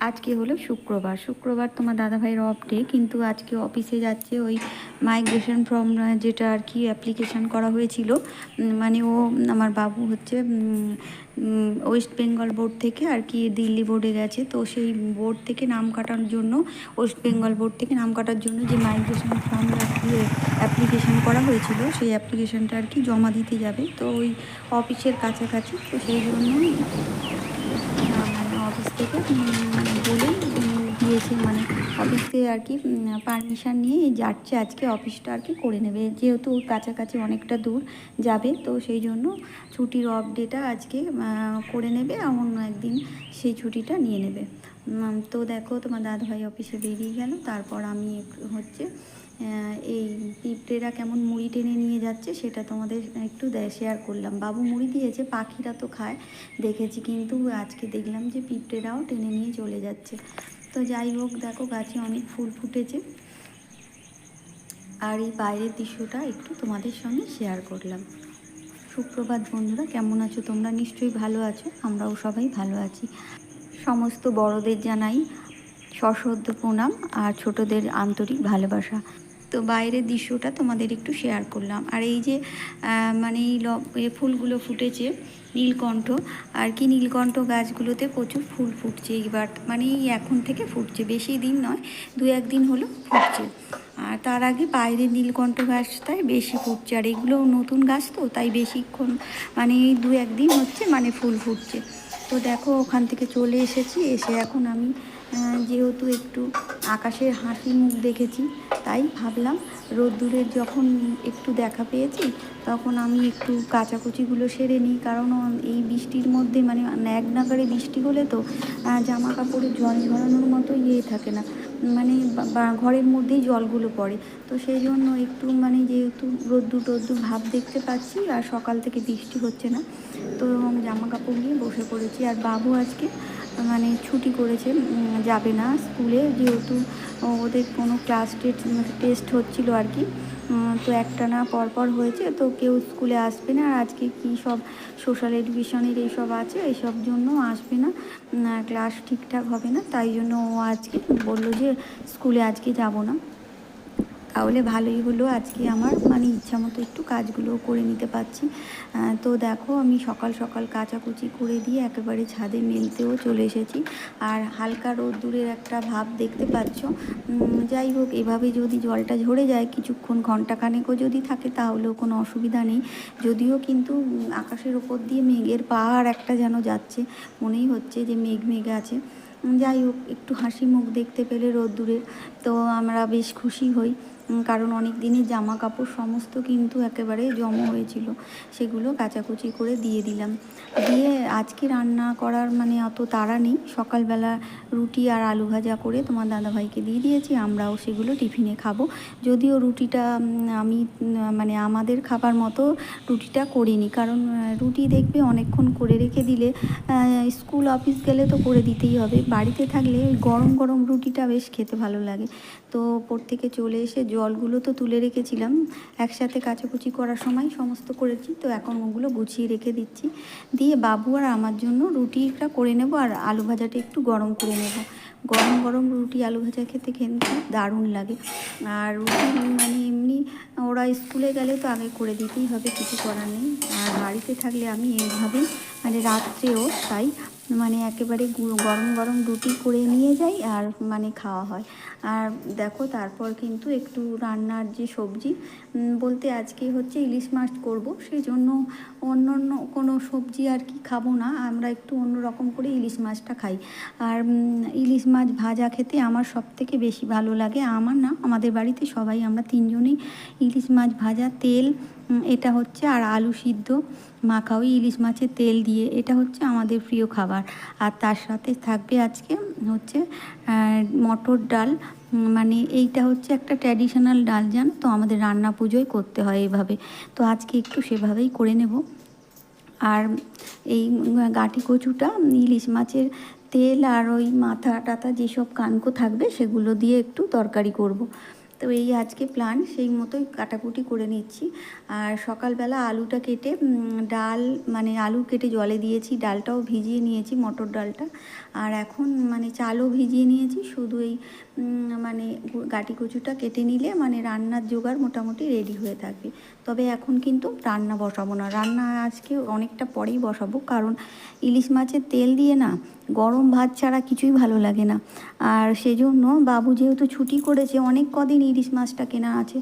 আজকে হলো শুক্রবার। শুক্রবার তোমার দাদাভাইয়ের অফ ডে কিন্তু আজকে অফিসে যাচ্ছে ওই মাইগ্রেশন ফর্ম যেটা আর কি অ্যাপ্লিকেশন করা হয়েছিল মানে ও আমার বাবু হচ্ছে ওয়েস্ট বেঙ্গল বোর্ড থেকে আর কি দিল্লি বোর্ডে গেছে। তো সেই বোর্ড থেকে নাম কাটার জন্য ওয়েস্ট বেঙ্গল বোর্ড থেকে নাম কাটার জন্য যে মাইগ্রেশন ফর্ম কি অ্যাপ্লিকেশন করা হয়েছিল সেই অ্যাপ্লিকেশনটা আর কি জমা দিতে যাবে। তো ওই অফিসের কাছাকাছি তো সেই জন্যই মানে অফিস থেকে মানে উম, দিয়েছে মানে অফিস থেকে আর কি পারমিশন নিয়ে যাচ্ছে আজকে অফিসটা আর কি করে নেবে। যেহেতু কাছাকাছি অনেকটা দূর যাবে, তো সেই জন্য ছুটির অফ আজকে করে নেবে অন্য একদিন সেই ছুটিটা নিয়ে নেবে। তো দেখো, তোমার দাদাভাই অফিসে বেরিয়ে গেল, তারপর আমি হচ্ছে এই পিঁপড়েরা কেমন মুড়ি টেনে নিয়ে যাচ্ছে, সেটা তোমাদের একটু শেয়ার করলাম। বাবু মুড়ি দিয়েছে, পাখিরা তো খায়, দেখেছি, কিন্তু আজকে দেখলাম যে পিঁপড়েরাও টেনে নিয়ে চলে যাচ্ছে। তো যাই হোক, দেখো গাছে অনেক ফুল ফুটেছে। আর এই বাইরের দৃশ্যটা একটু তোমাদের সঙ্গে শেয়ার করলাম। সুপ্রভাত বন্ধুরা, কেমন আছো তোমরা? নিশ্চয়ই ভালো আছো, আমরাও সবাই ভালো আছি। সমস্ত বড়দের জানাই সশ্রদ্ধ প্রণাম আর ছোটদের আন্তরিক ভালোবাসা। তো বাইরের দৃশ্যটা তোমাদের একটু শেয়ার করলাম। আর এই যে মানে এই ফুলগুলো ফুটেছে নীলকণ্ঠ। আর কি নীলকণ্ঠ গাছগুলোতে প্রচুর ফুল ফুটছে এইবার মানে এখন থেকে ফুটছে, বেশি দিন নয়, দু একদিন হলো ফুটছে। আর তার আগে বাইরে নীলকণ্ঠ গাছটাই বেশি ফুটছে, আর এগুলো নতুন গাছ তো, তাই বেশিক্ষণ মানে দু একদিন হচ্ছে মানে ফুল ফুটছে। তো দেখো, ওখান থেকে চলে এসেছি, এসে এখন আমি যেহেতু একটু আকাশের হাসি মুখ দেখেছি, তাই ভাবলাম রোদ্দুরের যখন একটু দেখা পেয়েছি, তখন আমি একটু কাচাকুচিগুলো সেরে নিই। কারণ এই বৃষ্টির মধ্যে মানে এক নাগারে বৃষ্টি হলে তো জামা কাপড়ে জল ঝরানোর মতো ইয়ে থাকে না। মানে ঘরের মধ্যেই জলগুলো পড়ে। তো সেই জন্য একটু মানে যেহেতু রোদ্দুর টদ্দুর ভাব দেখতে পাচ্ছি, আর সকাল থেকে বৃষ্টি হচ্ছে না, তো জামা কাপড় নিয়ে বসে পড়েছি। আর বাবু আজকে মানে ছুটি করেছে যাবে না স্কুলে যেহেতু ওদের কোনো ক্লাস টেস্ট টেস্ট হচ্ছিল আর কি। তো একটা না পরপর হয়েছে, তো কেউ স্কুলে আসবে না। আর আজকে কি সব সোশ্যাল এডুকেশনের এইসব আছে এইসব জন্য আসবে না। ক্লাস ঠিকঠাক হবে না, তাই জন্য ও আজকে বলল যে স্কুলে আজকে যাব না। তাহলে ভালোই হলো। আজকে আমার মানে ইচ্ছা মতো একটু কাজগুলো করে নিতে পারছি। তো দেখো, আমি সকাল সকাল কাচাকুচি করে দিয়ে একেবারে ছাদে মেলতেও চলে এসেছি। আর হালকা রোদ্দুরের একটা ভাব দেখতে পাচ্ছ। যাই হোক, এভাবে যদি জলটা ঝরে যায় কিছুক্ষণ ঘন্টাখানেকও যদি থাকে তাহলেও কোনো অসুবিধা নেই। যদিও কিন্তু আকাশের ওপর দিয়ে মেঘের পাহাড় একটা যেন যাচ্ছে, মনেই হচ্ছে যে মেঘ মেঘ আছে। যাই হোক, একটু হাসি মুখ দেখতে পেলে রোদ্দুরের, তো আমরা বেশ খুশি হই। কারণ অনেক দিনের জামা কাপড় সমস্ত কিন্তু একেবারে জমা হয়েছিল। সেগুলো কাচাকুচি করে দিয়ে দিলাম। দিয়ে আজকে রান্না করার মানে অত তাড়া নেই। সকালবেলা রুটি আর আলু ভাজা করে তোমার দাদাভাইকে দিয়ে দিয়েছি। আমরাও সেগুলো টিফিনে খাব। যদিও রুটিটা আমি মানে আমাদের খাবার মতো রুটিটা করিনি। কারণ রুটি দেখবে অনেকক্ষণ করে রেখে দিলে স্কুল অফিস গেলে তো করে দিতেই হবে। বাড়িতে থাকলে গরম গরম রুটিটা বেশ খেতে ভালো লাগে। তো থেকে চলে এসে জলগুলো তো তুলে রেখেছিলাম। একসাথে কাচাকুচি করার সময় সমস্ত করেছি, তো এখন ওগুলো গুছিয়ে রেখে দিচ্ছি। দিয়ে বাবু আর আমার জন্য রুটিটা করে নেব আর আলু ভাজাটা একটু গরম করে নেব। গরম গরম রুটি, আলু ভাজা খেতে কিন্তু দারুণ লাগে। আর রুটি মানে এমনি ওরা স্কুলে গেলে তো আগে করে দিতেই হবে, কিছু করার নেই। আর বাড়িতে থাকলে আমি এইভাবেই মানে রাত্রেও তাই মানে একেবারে গরম গরম রুটি করে নিয়ে যাই আর মানে খাওয়া হয়। আর দেখো তারপর কিন্তু একটু রান্নার যে সবজি বলতে আজকে হচ্ছে ইলিশ মাছ করব। সেই জন্য অন্য অন্য কোনো সবজি আর কি খাব না, আমরা একটু অন্য রকম করে ইলিশ মাছটা খাই। আর ইলিশ মাছ ভাজা খেতে আমার সব থেকে বেশি ভালো লাগে। আমার না, আমাদের বাড়িতে সবাই আমরা তিনজনেই ইলিশ মাছ ভাজা, তেল এটা হচ্ছে আর আলু সিদ্ধ মাখা ওই ইলিশ মাছের তেল দিয়ে, এটা হচ্ছে আমাদের প্রিয় খাবার। আর তার সাথে থাকবে আজকে হচ্ছে মটর ডাল মানে এইটা হচ্ছে একটা ট্র্যাডিশনাল ডাল, জানো তো? আমাদের রান্না পুজোয় করতে হয় এভাবে। তো আজকে একটু সেভাবেই করে নেব। আর এই গাঁটি কচুটা, ইলিশ মাছের তেল আর ওই মাথা টাথা যেসব কানকো থাকবে, সেগুলো দিয়ে একটু তরকারি করব। তো এই আজকে প্ল্যান সেই মতোই কাটাকুটি করে নিচ্ছি। আর সকালবেলা আলুটা কেটে ডাল মানে আলু কেটে জলে দিয়েছি, ডালটাও ভিজিয়ে নিয়েছি, মটর ডালটা। আর এখন মানে চালও ভিজিয়ে নিয়েছি, শুধু এই মানে গাটি কচুটা কেটে নিলে মানে রান্নার জোগাড় মোটামুটি রেডি হয়ে থাকবে। তবে এখন কিন্তু রান্না বসাবো না। রান্না আজকে অনেকটা পরেই বসাবো, কারণ ইলিশ মাছের তেল দিয়ে না গরম ভাত ছাড়া কিছুই ভালো লাগে না। আর সেজন্য বাবু যেহেতু ছুটি করেছে, অনেক কদিন ইলিশ মাছটা কেনা আছে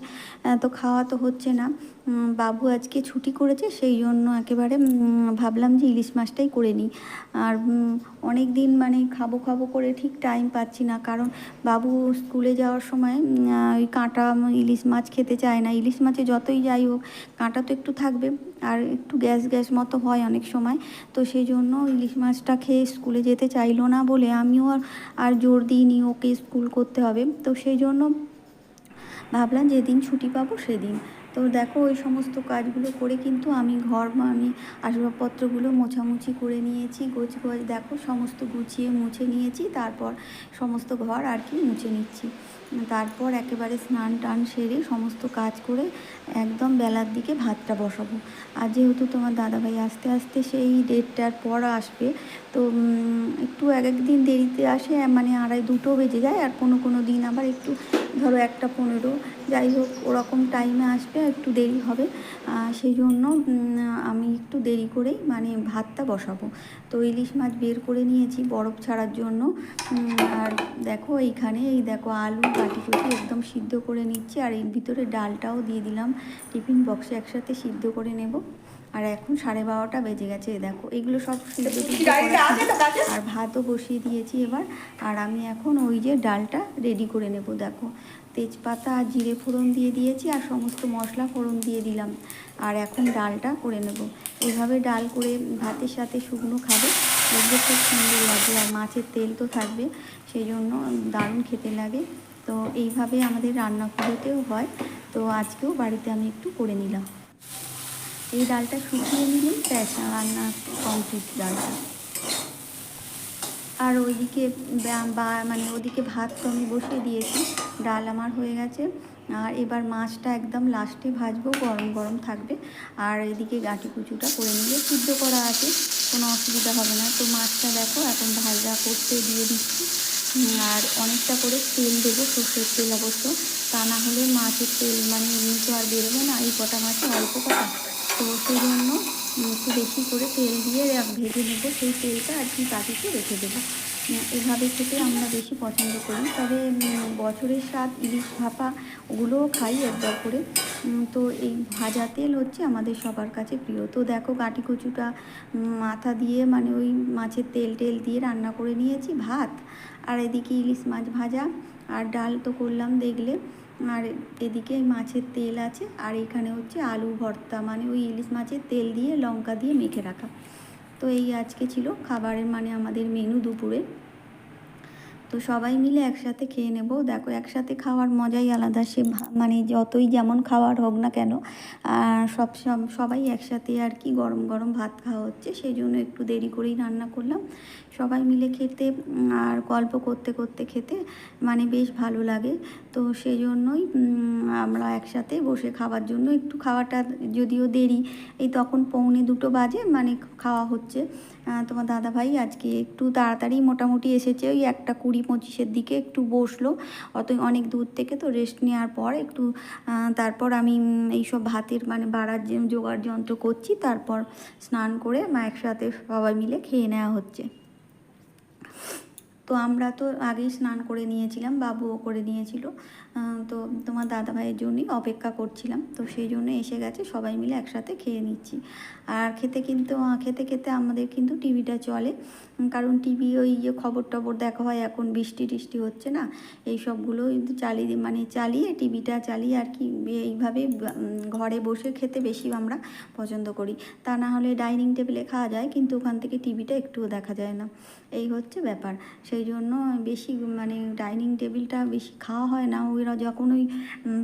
তো খাওয়া তো হচ্ছে না। বাবু আজকে ছুটি করেছে, সেই জন্য একেবারে ভাবলাম যে ইলিশ মাছটাই করে নিই। আর অনেক দিন মানে খাব খাব করে ঠিক টাইম পাচ্ছি না, কারণ বাবু স্কুলে যাওয়ার সময় ওই কাঁটা ইলিশ মাছ খেতে চায় না। ইলিশ মাছে যতই যাই হোক, কাঁটা তো একটু থাকবে, আর একটু গ্যাস গ্যাস মতো হয় অনেক সময়। তো সেই জন্য ইলিশ মাছটা খেয়ে স্কুলে যেতে চাইলো না বলে আমিও আর আর জোর দিইনি ওকে স্কুল করতে হবে। তো সেই জন্য ভাবলাম যেদিন ছুটি পাবো সেদিন। তো দেখো, ওই সমস্ত কাজগুলো করে কিন্তু আমি ঘর আমি আসবাবপত্রগুলো মোছামুছি করে নিয়েছি, গোছ গোছ, দেখো, সমস্ত গুছিয়ে মুছে নিয়েছি, তারপর সমস্ত ঘর আর কি মুছে নিচ্ছি। তারপর একেবারে স্নান টান সেরে সমস্ত কাজ করে একদম বেলার দিকে ভাতটা বসাবো। আর যেহেতু তোমার দাদাভাই আস্তে আস্তে সেই ডেটটার পর আসবে, তো একটু এক এক দিন দেরিতে আসে মানে আড়াই দুটো বেজে যায়, আর কোনো কোনো দিন আবার একটু ধরো একটা পনেরো, যাই হোক ওরকম টাইমে আসবে একটু দেরি হবে। সেই জন্য আমি একটু দেরি করেই মানে ভাতটা বসাবো। তো ইলিশ মাছ বের করে নিয়েছি বরফ ছাড়ার জন্য। আর দেখো এইখানে, এই দেখো আলু, কাটি কুটি একদম সিদ্ধ করে নিচ্ছি। আর এর ভিতরে ডালটাও দিয়ে দিলাম। টিফিন বক্সে একসাথে সিদ্ধ করে নেব। আর এখন সাড়ে বারোটা বেজে গেছে দেখো এগুলো সব। আর ভাতও বসিয়ে দিয়েছি এবার আর আমি এখন ওই যে ডালটা রেডি করে নেব দেখো। তেজপাতা আর জিরে ফোড়ন দিয়ে দিয়েছি আর সমস্ত মশলা ফোড়ন দিয়ে দিলাম। আর এখন ডালটা করে নেব। এইভাবে ডাল করে ভাতের সাথে শুকনো খাবে দেখবে খুব সুন্দর লাগে আর মাছের তেল তো থাকবে সেই জন্য দারুণ খেতে লাগে। তো এইভাবে আমাদের রান্নাগুলোতেও হয়। তো আজকেও বাড়িতে আমি একটু করে নিলাম। এই ডালটা শুকিয়ে নিলেই ব্যাস রান্না কমপ্লিট ডালটা। আর ওইদিকে বা- মানে ওদিকে ভাত তো আমি বসিয়ে দিয়েছি, ডাল আমার হয়ে গেছে। আর এবার মাছটা একদম লাস্টে ভাজবো, গরম গরম থাকবে। আর এদিকে গাঁটি কুচুটা করে নিলে সিদ্ধ করা আছে, কোনো অসুবিধা হবে না। তো মাছটা দেখো, এখন ভাজা করতে দিয়ে দিচ্ছি। আর অনেকটা করে তেল দেবো, সর্ষের তেল অবশ্য। তা না হলে মাছের তেল মানে তো আর বেরোবে না, এই কটা মাছে অল্প কটা। তো সেই জন্য একটু বেশি করে তেল দিয়ে ভেজে নেব। সেই তেলটা আর কি বাটিতে রেখে দেবো। এভাবে খেতে আমরা বেশি পছন্দ করি। তবে বছরের স্বাদ, ইলিশ ভাপা ওগুলোও খাই একবার করে। তো এই ভাজা তেল হচ্ছে আমাদের সবার কাছে প্রিয়। তো দেখো, গাটি কচুটা মাথা দিয়ে মানে ওই মাছের তেল টেল দিয়ে রান্না করে নিয়েছি ভাত। আর এদিকে ইলিশ মাছ ভাজা। আর ডাল তো করলাম দেখলে। আর এদিকে মাছের তেল আছে, আর এখানে হচ্ছে আলু ভর্তা মানে ওই ইলিশ মাছের তেল দিয়ে, লঙ্কা দিয়ে মেখে রাখা। তো এই আজকে ছিল খাবারের মানে আমাদের মেনু দুপুরে তো সবাই মিলে একসাথে খেয়ে নেব। দেখো, একসাথে খাওয়ার মজাই আলাদা। সে মানে যতই যেমন খাওয়ার হোক না কেন, আর সব সব- সবাই একসাথে আর কি গরম গরম ভাত খাওয়া হচ্ছে। সেই জন্য একটু দেরি করেই রান্না করলাম। সবাই মিলে খেতে আর গল্প করতে করতে খেতে মানে বেশ ভালো লাগে। তো সেই জন্যই আমরা একসাথে বসে খাওয়ার জন্য একটু খাওয়াটা যদিও দেরি, এই তখন পৌনে দুটো বাজে মানে খাওয়া হচ্ছে। তোমার দাদা ভাই আজকে একটু তাড়াতাড়ি মোটামুটি এসেছে, ওই একটা কুড়ি পঁচিশের দিকে একটু বসল, অত অনেক দূর থেকে তো রেস্ট নেওয়ার পর একটু তারপর আমি এইসব ভাতের মানে বাড়ার যে জোগাড় যন্ত্র করছি, তারপর স্নান করে মা একসাথে সবাই মিলে খেয়ে নেওয়া হচ্ছে। তো আমরা তো আগেই স্নান করে নিয়েছিলাম, বাবুও করে নিয়েছিল তো তোমার দাদা ভাইয়ের জন্যই অপেক্ষা করছিলাম, তো সেই জন্য এসে গেছে, সবাই মিলে একসাথে খেয়ে নিচ্ছি। আর খেতে কিন্তু, খেতে খেতে আমাদের কিন্তু টিভিটা চলে কারণ টিভি ওই যে খবর টবর দেখা হয় এখন বৃষ্টি টিষ্টি হচ্ছে না এই সবগুলো চালিয়ে মানে চালিয়ে টিভিটা চালিয়ে আর কি এইভাবে ঘরে বসে খেতে বেশি আমরা পছন্দ করি। তা না হলে ডাইনিং টেবিলে খাওয়া যায় কিন্তু ওখান থেকে টিভিটা একটুও দেখা যায় না। এই হচ্ছে ব্যাপার। সেই জন্য বেশি মানে ডাইনিং টেবিলটা বেশি খাওয়া হয় না। ওইরা যখন ওই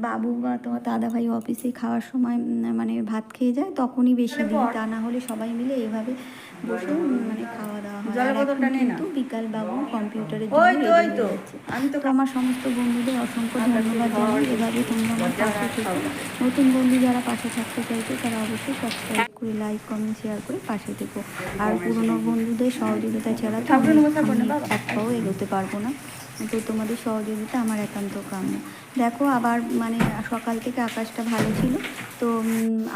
বাবু বা তোমার দাদাভাই অফিসে খাওয়ার সময় মানে ভাত খেয়ে যায় তখনই বেশি দিই তা না হলে সবাই মিলে এইভাবে বসে মানে খাওয়া দাওয়া হয়। আর এখন বোতলটা নে না। কিন্তু বিকাল বাবু কম্পিউটারের জন্য তো ready ওই তো। যাচ্ছে। আমি তো তো আমার সমস্ত বন্ধুদের অসংখ্য ধন্যবাদ জানাই এভাবে তোমরা আমার পাশে থেকো। নতুন বন্ধু যারা পাশে থাকতে চাইছো তারা অবশ্যই সাবস্ক্রাইব করে লাইক কমেন্ট শেয়ার করে পাশে থেকো। আর পুরনো বন্ধুদের সহযোগিতা ছাড়া তো আমি আমি এক পাও এগোতে পারব না। তো তোমাদের সহযোগিতা আমার একান্ত কাম্য। দেখো আবার মানে সকাল থেকে আকাশটা ভালো ছিল, তো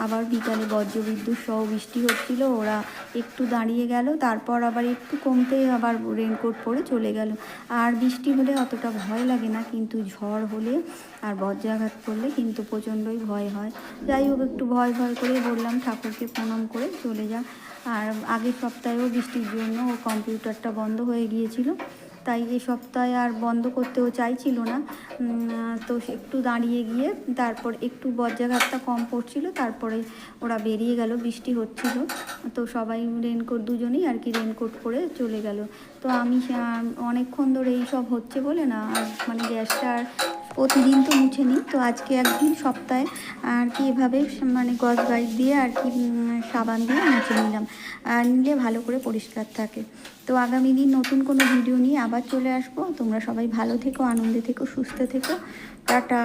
আবার বিকালে বজ্রবিদ্যুৎ সহ বৃষ্টি হচ্ছিল, ওরা একটু দাঁড়িয়ে গেল, তারপর আবার একটু কমতে আবার রেনকোট পরে চলে গেল। আর বৃষ্টি হলে অতটা ভয় লাগে না, কিন্তু ঝড় হলে আর বজ্রাঘাত করলে কিন্তু প্রচণ্ডই ভয় হয়। যাই হোক, একটু ভয় ভয় করে বললাম, ঠাকুরকে প্রণাম করে চলে যা। আর আগের সপ্তাহেও বৃষ্টির জন্য ও কম্পিউটারটা বন্ধ হয়ে গিয়েছিল। তাই এ সপ্তাহে আর বন্ধ করতেও চাইছিল না। তো একটু দাঁড়িয়ে গিয়ে তারপর একটু বজ্রাঘাতটা কম পড়ছিল, তারপরে ওরা বেরিয়ে গেল, বৃষ্টি হচ্ছিল। তো সবাই রেনকোট দুজনেই আর কি রেনকোট পরে চলে গেল। তো আমি অনেকক্ষণ ধরে এই সব হচ্ছে বলে না, আর মানে গ্যাসটা আর প্রতিদিন তো মুছে নিই, তো আজকে একদিন সপ্তাহে আর কি এভাবে মানে গজ গাইড দিয়ে আর কি সাবান দিয়ে মুছে নিলাম। আর নিলে ভালো করে পরিষ্কার থাকে। তো আগামী দিন নতুন কোনো ভিডিও নিয়ে আবার চলে আসব। তোমরা সবাই ভালো থেকো, আনন্দে থেকো, সুস্থ থেকো। টাটা।